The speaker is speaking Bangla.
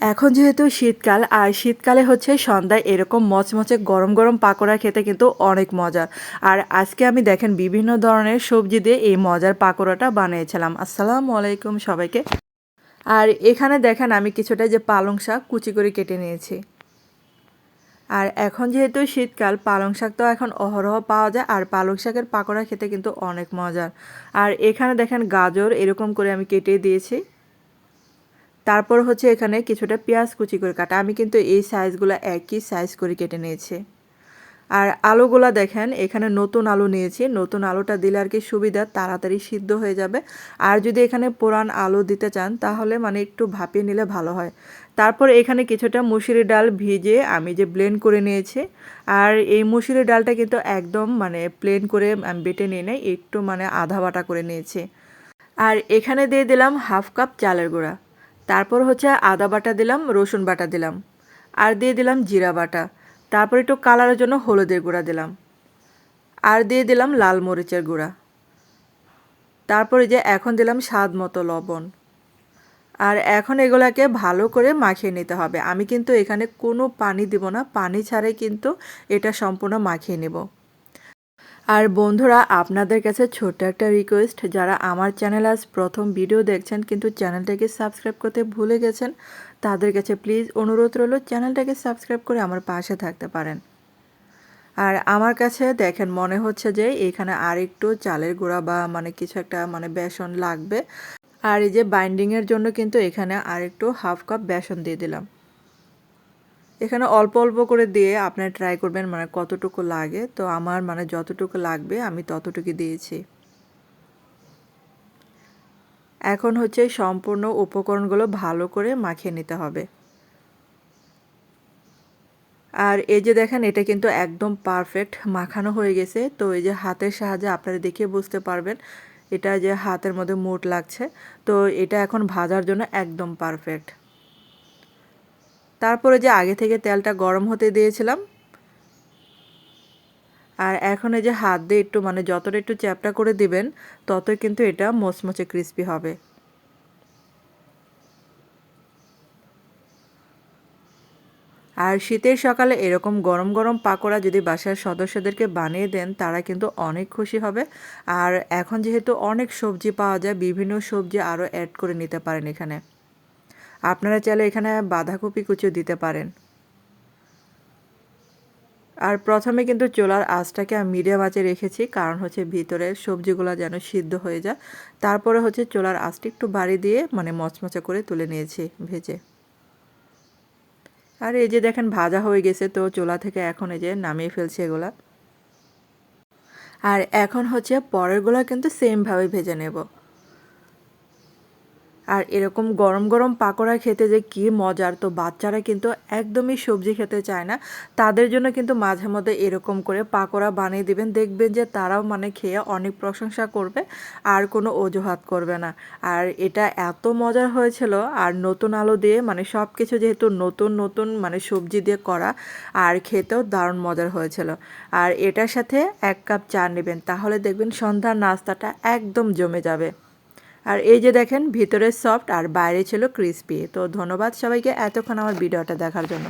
এখন যেহেতু শীতকাল, আর শীতকালে হচ্ছে সন্ধ্যায় এরকম মচমচে গরম গরম পাকোড়া খেতে কিন্তু অনেক মজার। আর আজকে আমি দেখেন বিভিন্ন ধরনের সবজি দিয়ে এই মজার পাকোড়াটা বানিয়েছিলাম। আসসালামু আলাইকুম সবাইকে। আর এখানে দেখেন আমি কিছুটা যে পালং শাক কুচি করে কেটে নিয়েছি। আর এখন যেহেতু শীতকাল, পালং শাক তো এখন অহরহ পাওয়া যায়, আর পালং শাকের পাকোড়া খেতে কিন্তু অনেক মজার। আর এখানে দেখেন গাজর এরকম করে আমি কেটে দিয়েছি। তারপর হচ্ছে এখানে কিছুটা পেঁয়াজ কুচি করে কাটা। আমি কিন্তু এই সাইজগুলো একই সাইজ করে কেটে নিয়েছি। আর আলুগুলা দেখেন, এখানে নতুন আলু নিয়েছি। নতুন আলুটা দিলে আর কি সুবিধা, তাড়াতাড়ি সিদ্ধ হয়ে যাবে। আর যদি এখানে পুরান আলু দিতে চান, তাহলে মানে একটু ভাপিয়ে নিলে ভালো হয়। তারপর এখানে কিছুটা মুসুরি ডাল ভিজে আমি যে ব্লেন্ড করে নিয়েছি, আর এই মুসুরি ডালটা কিন্তু একদম মানে প্লেন করে বেটে নিয়ে নেই, একটু মানে আধা বাটা করে নিয়েছি। আর এখানে দিয়ে দিলাম হাফ কাপ চালের গুঁড়া। তারপর হচ্ছে আদা বাটা দিলাম, রসুন বাটা দিলাম, আর দিয়ে দিলাম জিরা বাটা। তারপর একটু কালারের জন্য হলুদের গুঁড়া দিলাম, আর দিয়ে দিলাম লাল মরিচের গুঁড়া। তারপরে যে এখন দিলাম স্বাদ মতো লবণ। আর এখন এগুলাকে ভালো করে মাখিয়ে নিতে হবে। আমি কিন্তু এখানে কোনো পানি দিব না, পানি ছাড়াই কিন্তু এটা সম্পূর্ণ মাখিয়ে নেব। আর বন্ধুরা, আপনাদের কাছে ছোট্ট একটা রিকোয়েস্ট যারা আমার চ্যানেল আজ প্রথম ভিডিও দেখছেন কিন্তু চ্যানেলটাকে সাবস্ক্রাইব করতে ভুলে গেছেন, তাদের কাছে প্লিজ অনুরোধ রইল চ্যানেলটাকে সাবস্ক্রাইব করে আমার পাশে থাকতে পারেন। আর আমার কাছে দেখেন, মনে হচ্ছে যে এখানে আর একটু চালের গুঁড়া বা মানে কিছু একটা মানে বেসন লাগবে। আর এই যে বাইন্ডিংয়ের জন্য কিন্তু এখানে আর একটু হাফ কাপ বেসন দিয়ে দিলাম। এখানে অল্প অল্প করে দিয়ে আপনারা ট্রাই করবেন মানে কতটুকু লাগে। তো আমার মানে যতটুকু লাগবে আমি ততটুকু দিয়েছি। এখন হচ্ছে সম্পূর্ণ উপকরণগুলো ভালো করে মাখিয়ে নিতে হবে। আর এই যে দেখেন, এটা কিন্তু একদম পারফেক্ট মাখানো হয়ে গেছে। তো এই যে হাতের সাহায্যে আপনারা দেখে বুঝতে পারবেন, এটা যে হাতের মধ্যে মুট লাগছে। তো এটা এখন ভাজার জন্য একদম পারফেক্ট তারপরে যে আগে থেকে তেলটা গরম হতে দিয়েছিলাম, আর এখন এই যে হাত দিয়ে একটু মানে যতটা একটু চ্যাপটা করে দিবেন, ততই কিন্তু এটা মোচমোচে ক্রিস্পি হবে। আর শীতের সকালে এরকম গরম গরম পাকোড়া যদি বাসার সদস্যদেরকে বানিয়ে দেন, তারা কিন্তু অনেক খুশি হবে। আর এখন যেহেতু অনেক সবজি পাওয়া যায়, বিভিন্ন সবজি আরও অ্যাড করে নিতে পারেন এখানে। আপনারা চাইলে এখানে বাঁধাকপি কুচো দিতে পারেন। আর প্রথমে কিন্তু চোলার আঁচটাকে আমি মিডিয়াম আঁচে রেখেছি, কারণ হচ্ছে ভিতরের সবজিগুলো যেন সিদ্ধ হয়ে যায়। তারপরে হচ্ছে চোলার আঁচটা একটু বাড়ি দিয়ে মানে মচমচা করে তুলে নিয়েছি ভেজে। আর এই যে দেখেন ভাজা হয়ে গেছে, তো চোলা থেকে এখন এই যে নামিয়ে ফেলছি এগুলা। আর এখন হচ্ছে পরেরগুলো কিন্তু সেমভাবে ভেজে নেব। আর এরকম গরম গরম পাকোড়া খেতে যে কী মজার। তো বাচ্চারা কিন্তু একদমই সবজি খেতে চায় না। তাদের জন্য কিন্তু মাঝে মধ্যে এরকম করে পাকোড়া বানিয়ে দিবেন। দেখবেন যে তারাও মানে খেয়ে অনেক প্রশংসা করবে, আর কোনো অজুহাত করবে না। আর এটা এত মজার হয়েছিল, আর নতুন আলো দিয়ে মানে সব কিছু যেহেতু নতুন নতুন মানে সবজি দিয়ে করা, আর খেতেও দারুণ মজার হয়েছিল। আর এটার সাথে এক কাপ চা নেবেন, তাহলে দেখবেন সন্ধ্যার নাস্তাটা একদম জমে যাবে। আর এই যে দেখেন, ভিতরে সফট আর বাইরে ছিল ক্রিস্পি তো ধন্যবাদ সবাইকে এতক্ষণ আমার ভিডিওটা দেখার জন্য।